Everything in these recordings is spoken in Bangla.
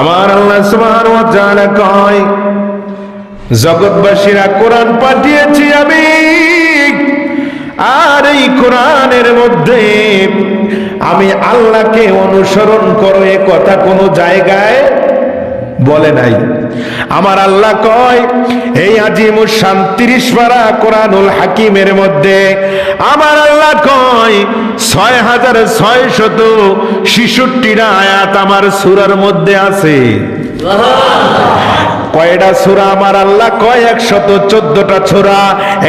আমার আল্লাহ সুবহানাহু ওয়া তাআলা কয়, জগৎবাসীরা কোরআন পাঠিয়েছি আমি, আর এই কোরআনের মধ্যে আমি আল্লাহকে অনুসরণ করো এ কথা কোনো জায়গায় বলে নাই। আমার আল্লাহ কয়, এই আজিম শান্তিরিশ পারা কোরআনুল হাকিমের মধ্যে আমার আল্লাহ কয় ছয় হাজার ছয় শত শিশুটিরা আয়াত আমার সুরার মধ্যে আছে। কয়টা সুরা আমার আল্লাহ? কয় একশত চোদ্দটা সুরা?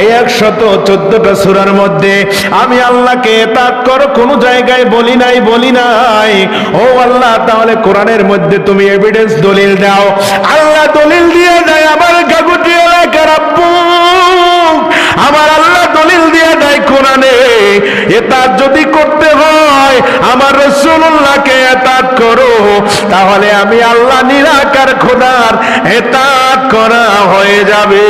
এই একশত চোদ্দটা সুরার মধ্যে আমি আল্লাহকে তাৎ কর, কোন জায়গায় বলি নাই বলি নাই। ও আল্লাহ, তাহলে কোরআনের মধ্যে তুমি এভিডেন্স দলিল দাও। আল্লাহ দলিল দিয়ে দেয়, আমার গাগুটি এলাকার আব্বু আমার আল্লাহ দলিল দিয়ে দেয় কোরআনে এটা যদি করতে হয়, আমার রসুল্লাহকে এতাত করো। তাহলে আমি আল্লাহ নিরাকার খোদার এতাত করা হয়ে যাবে।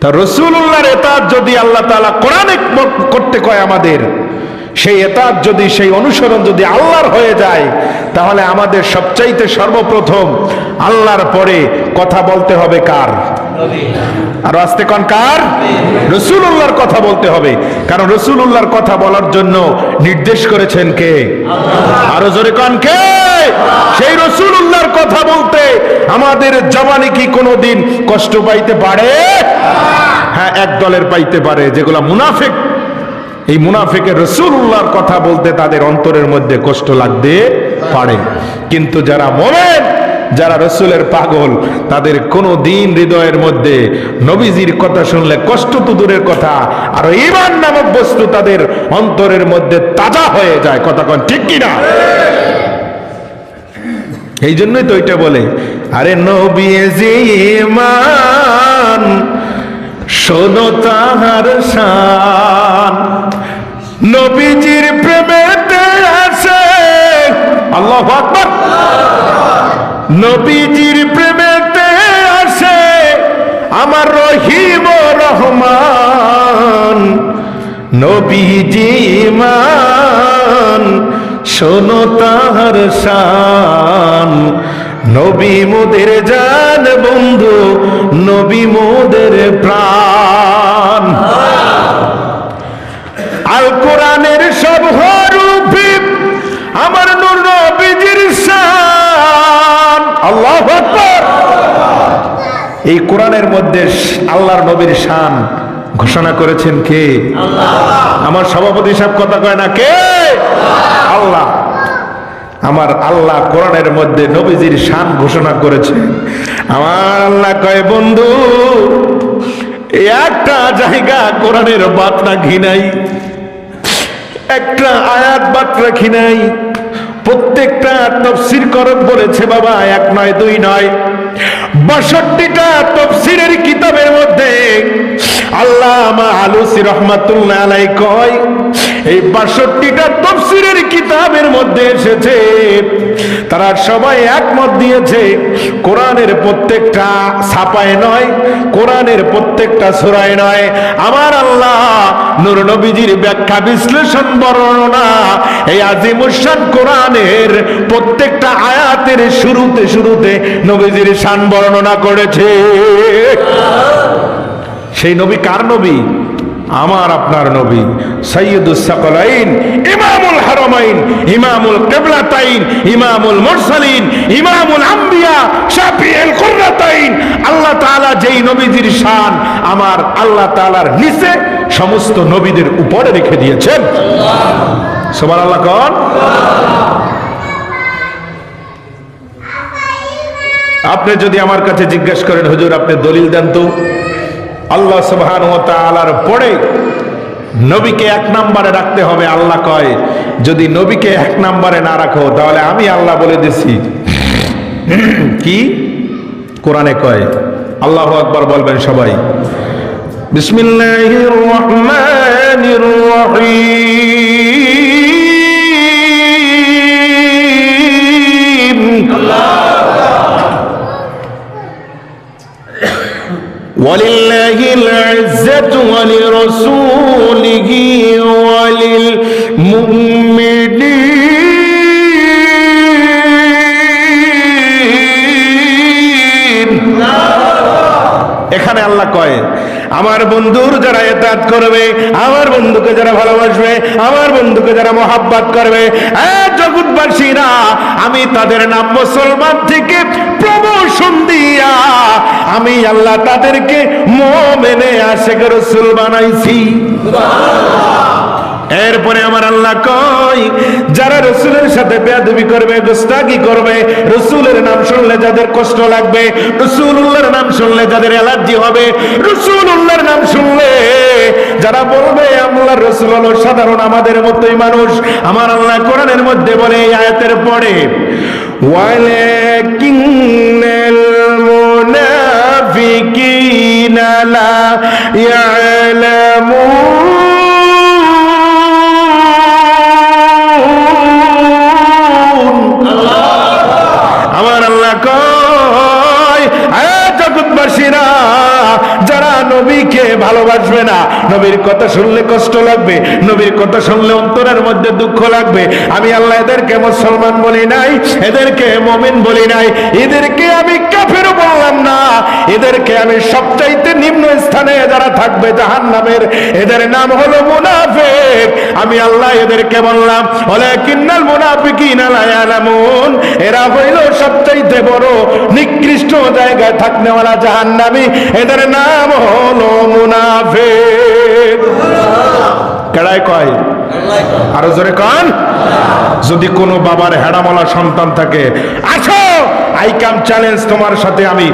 তা রসুল্লাহর এতাত যদি আল্লাহ কোরআনে করতে কয় আমাদের, সেই এতাত যদি, সেই অনুসরণ যদি আল্লাহর হয়ে যায়, তাহলে আমাদের সবচাইতে সর্বপ্রথম আল্লাহর পরে কথা বলতে হবে কার? আর আস্তে কন কার? রসুল্লাহর কথা বলতে হবে। কারণ রসুল্লাহর কথা বলার জন্য নির্দেশ করেছেন কে? আরও জোরে কন কে? সেই কথা বলতে আমাদের জবানে কি কোনোদিন কষ্ট পাইতে পারে? হ্যাঁ এক দলের পাইতে পারে, যেগুলা মুনাফিক। এই মুনাফিকের রসুল্লাহর কথা বলতে তাদের অন্তরের মধ্যে কষ্ট লাগতে পারে। কিন্তু যারা মরেন যারা রসুলের পাগল, তাদের কোনো দিন হৃদয়ের মধ্যে নবীজির কথা শুনলে কষ্ট তো দূরের কথা, আর ইমান নামক বস্তু তাদের অন্তরের মধ্যে তাজা হয়ে যায়। কথা কন, ঠিক কিনা এই জন্যই তো ওইটা বলে, আরে নবী যে ইমান শোনো তাহার শান। নবীজির প্রেমেতে নবীজির প্রেমেতে আসে আমার রহিম রহমান। নবীজি মান, শোনো তাহার শান। নবী মোদের জান বন্ধু, নবী মোদের প্রাণ। আল কোরআনের সব হরুফি এই কোরআনের মধ্যে আল্লাহর নবীর শান ঘোষণা করেছেন কে? আমার সভাপতি সাহেব কথা কয় না কে? আল্লাহ। আমার আল্লাহ কোরআনের মধ্যে নবীজির শান ঘোষণা করেছেন। আমার আল্লাহ কয় বন্ধু একটা জায়গা কোরআনের বাত রাখি নাই একটা আয়াত বাত রাখি নাই প্রত্যেকটা তফসির করক বলেছে বাবা এক নয় দুই নয়। বাষট্টিটা তফসিরের কিতাবের মধ্যে আল্লাহ আলুসি রহমাতুল্লাহ আলাই কয় এই বাষট্টিটা তফসিরের কিতাবের মধ্যে এসেছে। তারা সবাই একমত দিয়েছে, কোরআনের প্রত্যেকটা ছাপায় নয়, কোরআনের প্রত্যেকটা সুরায় নয়। আমার আল্লাহ নূর নবীজির ব্যাখ্যা, বিশ্লেষণ, বর্ণনা, এই আজিমুসান কোরআনের প্রত্যেকটা আয়াতের শুরুতে শুরুতে নবীজির শান বর্ণনা করেছে। সেই নবী কার নবী? আমার আপনার নবী সৈয়দুস সাকলাইন ইমামুল হারামাইন, ইমামুল কিবলাতাইন, ইমামুল মুরসালিন, ইমামুল আম্বিয়া শাফিউল কুররাতাইন। আল্লাহ তাআলা যেই নবীজির শান আমার আল্লাহ তাআলার নিচে সমস্ত নবীদের উপরে রেখে দিয়েছেন। সুবহানাল্লাহ কোন। আপনি যদি আমার কাছে জিজ্ঞেস করেন, হুজুর, আপনি দলিল দেন তো? আল্লাহ সুবহান ও তালার পরে নবীকে এক নম্বরে রাখতে হবে। আল্লাহ কয়, যদি নবীকে এক নম্বরে না রাখো, তাহলে আমি আল্লাহ বলে দিছি। কি? কোরআনে কয়, আল্লাহ আকবার বলবেন সবাই। বিসমিল্লাহির রহমানির রহিম। ولرسوله وللمؤمنين এখানে আল্লাহ কয়, আমার বন্ধুর যারা এতাত করবে, আমার বন্ধুকে যারা ভালোবাসবে, আমার বন্ধুকে যারা মোহাব্বাত করবে জগৎবাসীরা, আমি তাদের নাম মুসলমান থেকে প্রমোশন দিয়া আমি আল্লাহ তাদেরকে মোমেনে আশেখ রসুল বানাইছি। এরপরে আমার আল্লাহ কয়, যারা রসুলের সাথে বেয়াদবি করবে গোস্তাকি করবে, রসুলের নাম শুনলে যাদের কষ্ট লাগবে রসুল্লাহর নাম শুনলে যাদের অ্যালার্জি হবে রসুল্লাহর নাম শুনলে যারা বলবে আল্লাহ রসুল হলো সাধারণ আমাদের মতোই মানুষ। আমার আল্লাহ কোরআনের মধ্যে বলে আয়াতের পরে, ওয়ালাকিন্নাল মুনাফিকিনা লা ইয়ালামুন ভালোবাসবে না। নবীর কথা শুনলে কষ্ট লাগবে, নবীর কথা শুনলে অন্তরের মধ্যে দুঃখ লাগবে। আমি আল্লাহ এদেরকে মুসলমান বলি নাই, এদেরকে মমিন বলি নাই, এদেরকে আমি কাফের বললাম না। এদেরকে আমি সবচাইতে নিম্ন স্থানে যারা থাকবে জাহান নামের এদের নাম হলো মুনাফেক। আমি আল্লাহ এদেরকে বললাম বলে কিন্নাল মুনাফিকিন লা ইয়ালামুন। এরা হইল সবচাইতে বড়, নিকৃষ্ট জায়গায় থাকনেওয়ালা জাহান্নামী। এদের নাম হলো মুনাফেক। কেড়ায় কয়? আরও জোরে কন। যদি কোনো বাবার হেডামলা সন্তান থাকে, আসো আই কাম চ্যালেঞ্জ তোমার সাথে আমি।